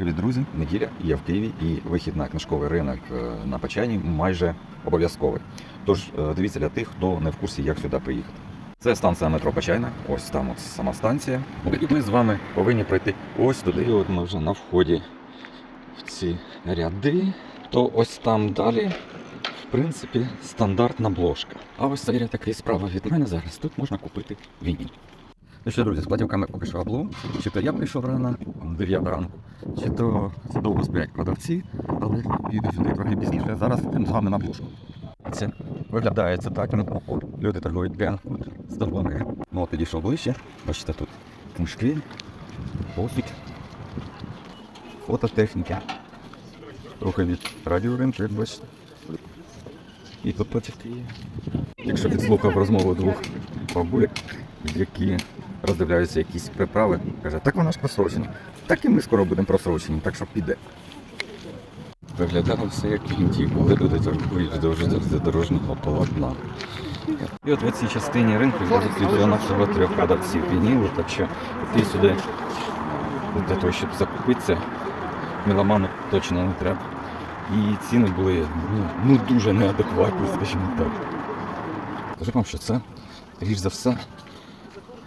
Привіт, друзі! Неділя я в Києві і вихід на книжковий ринок е, на Почайні майже обов'язковий. Тож е, дивіться для тих, хто не в курсі, як сюди приїхати. Це станція метро Почайна, ось там от сама станція. І ми з вами повинні пройти ось туди. І от ми вже на вході в ці ряди. То ось там далі, в принципі, стандартна бложка. А ось цей такий справа від мене зараз. Тут можна купити вініл. Ну що, друзі, з платівками поки що облом. Чи то я прийшов рано, 9 ранку, чи то довго сплять продавці, але піду сюди трохи пізніше. Зараз йдемо з вами на блужку. Це виглядає це так, ну, люди торгують прямо з. Ну, підійшов ближче. Бачите, тут книжки, посвід, фототехніка. Трохи від радіоринку, як бачите. І тут є. Якщо підслухав розмову двох бабулек, які роздивляються якісь приправи, каже, так вона ж просрочена. Так і ми скоро будемо просрочені, так що піде. Виглядало все як в коли люди торгують вздовж дорожнього полотна. І от в цій частині ринку на всього трьох продавців вінілу, так що йти сюди для того, щоб закупитися, меломану точно не треба. І ціни були ну, ну дуже неадекватні, скажімо так. Скажу вам, що це, річ за все,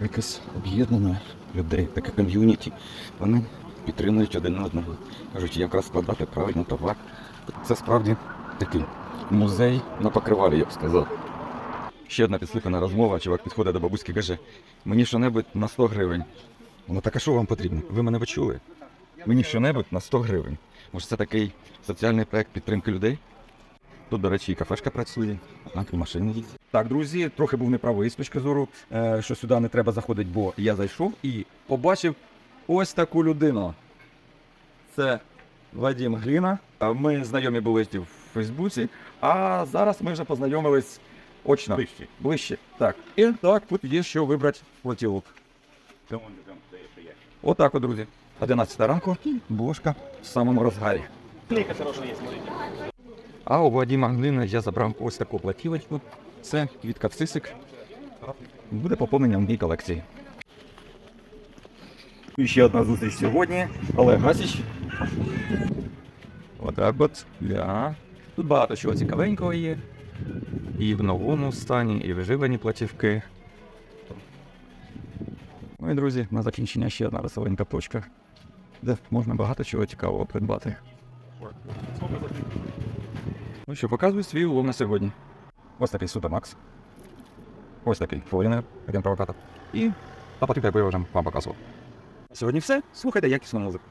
якесь об'єднане людей, таке ком'юніті. Вони підтримують один одного. Кажуть, як розкладати правильно товар. Це справді такий музей на покривалі, я б сказав. Ще одна підслухана розмова, чувак підходить до бабуськи і каже, мені що-небудь на 100 гривень. Вона так, а що вам потрібно? Ви мене почули? Мені що-небудь на 100 гривень. Може це такий соціальний проект підтримки людей? Тут, до речі, і кафешка працює, а і машини їздять. Так, друзі, трохи був неправий з точки зору, е, що сюди не треба заходити, бо я зайшов і побачив ось таку людину. Це Вадим Гліна. Ми знайомі були в Фейсбуці, а зараз ми вже познайомились очно. Ближче. Ближче. Так. І так, тут є що вибрати платілок. Є. Отак от, друзі. 11 ранку, бошка в самому розгарі. Клейка хорошая есть, смотрите. А у Вадима Глини я забрав ось таку платівочку. Це квітка цисик. Буде поповненням моїй колекції. І ще одна зустріч сьогодні. Олег Гасіч. Отак от. Да. Тут багато чого цікавенького є. І в новому стані, і виживані платівки. Ну і друзі, на закінчення ще одна веселенька точка, де можна багато чого цікавого придбати. Ну що, показую свій улов на сьогодні. Ось такий Супермакс. Ось такий Foreigner, один провокатор. І та потрібна, яку я вже вам показував. Сьогодні все. Слухайте якісну музику.